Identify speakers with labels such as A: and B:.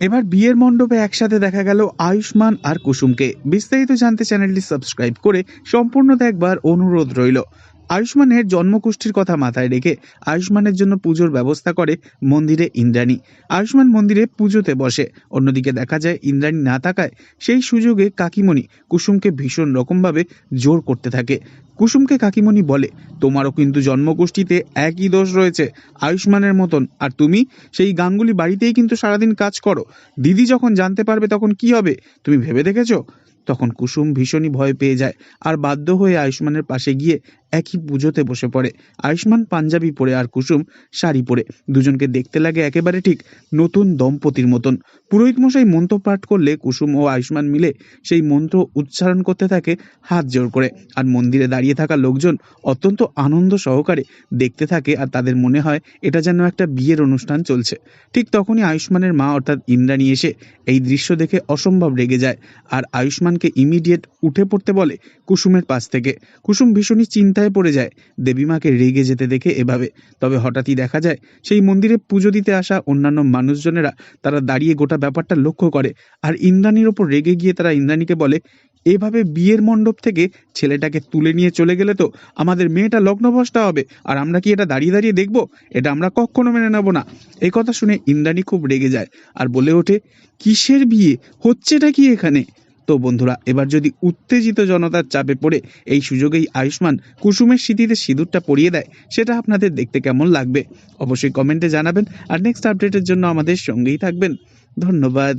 A: এবার বিয়ের মণ্ডপে একসাথে দেখা গেল আয়ুষ্মান আর কুসুমকে। বিস্তারিত জানতে চ্যানেলটি সাবস্ক্রাইব করে সম্পূর্ণ দেখবার অনুরোধ রইল। আয়ুষ্মানের জন্মকুষ্ঠির কথা মাথায় রেখে আয়ুষ্মানের জন্য পুজোর ব্যবস্থা করে মন্দিরে ইন্দ্রাণী। আয়ুষ্মান মন্দিরে পুজোতে বসে। অন্যদিকে দেখা যায়, ইন্দ্রাণী না থাকায় সেই সুযোগে কাকিমণি কুসুমকে ভীষণ রকমভাবে জোর করতে থাকে। কুসুমকে কাকিমণি বলে, তোমারও কিন্তু জন্মগোষ্ঠীতে একই দোষ রয়েছে, আয়ুষ্মানের মতন। আর তুমি সেই গাঙ্গুলি বাড়িতেই কিন্তু সারাদিন কাজ করো। দিদি যখন জানতে পারবে তখন কি হবে, তুমি ভেবে দেখেছ? তখন কুসুম ভীষণই ভয় পেয়ে যায়। আর বাধ্য হয়ে আয়ুষ্মানের পাশে গিয়ে একই পুজোতে বসে পড়ে। আয়ুষ্মান পাঞ্জাবি পরে আর কুসুম শাড়ি পরে। দুজনকে দেখতে লাগে একেবারে ঠিক নতুন দম্পতির মতন। পুরোহিত মশাই মন্ত্র পাঠ করলে কুসুম ও আয়ুষ্মান মিলে সেই মন্ত্র উচ্চারণ করতে থাকে হাত জোর করে। আর মন্দিরে দাঁড়িয়ে থাকা লোকজন অত্যন্ত আনন্দ সহকারে দেখতে থাকে আর তাদের মনে হয় এটা যেন একটা বিয়ের অনুষ্ঠান চলছে। ঠিক তখনই আয়ুষ্মানের মা অর্থাৎ ইন্দ্রাণী এসে এই দৃশ্য দেখে অসম্ভব রেগে যায়। আর আয়ুষ্মানকে ইমিডিয়েট উঠে পড়তে বলে কুসুমের পাশ থেকে। কুসুম ভীষণই চিন্তায় পড়ে যায়। দেবীমাকে রেগে যেতে দেখে এভাবে। তবে হঠাৎই দেখা যায়, সেই মন্দিরে পুজো দিতে আসা অন্যান্য মানুষজনেরা, তারা দাঁড়িয়ে গোটা ব্যাপারটা লক্ষ্য করে। আর ইন্দ্রাণীর ওপর রেগে গিয়ে তারা ইন্দ্রাণীকে বলে, এভাবে বিয়ের মণ্ডপ থেকে ছেলেটাকে তুলে নিয়ে চলে গেলে তো আমাদের মেয়েটা লগ্নভ্রষ্টা হবে, আর আমরা কি এটা দাঁড়িয়ে দাঁড়িয়ে দেখব? এটা আমরা কখনো মেনে নেব না। এই কথা শুনে ইন্দ্রাণী খুব রেগে যায় আর বলে ওঠে, কিসের বিয়ে? হচ্ছেটা কি এখানে? তো বন্ধুরা, এবার যদি উত্তেজিত জনতার চাপে পড়ে, এই সুযোগেই আয়ুষ্মান কুসুমের স্মৃতিতে সিঁদুরটা পরিয়ে দেয়, সেটা আপনাদের দেখতে কেমন লাগবে? অবশ্যই কমেন্টে জানাবেন, আর নেক্সট আপডেটের জন্য আমাদের সঙ্গেই থাকবেন। ধন্যবাদ।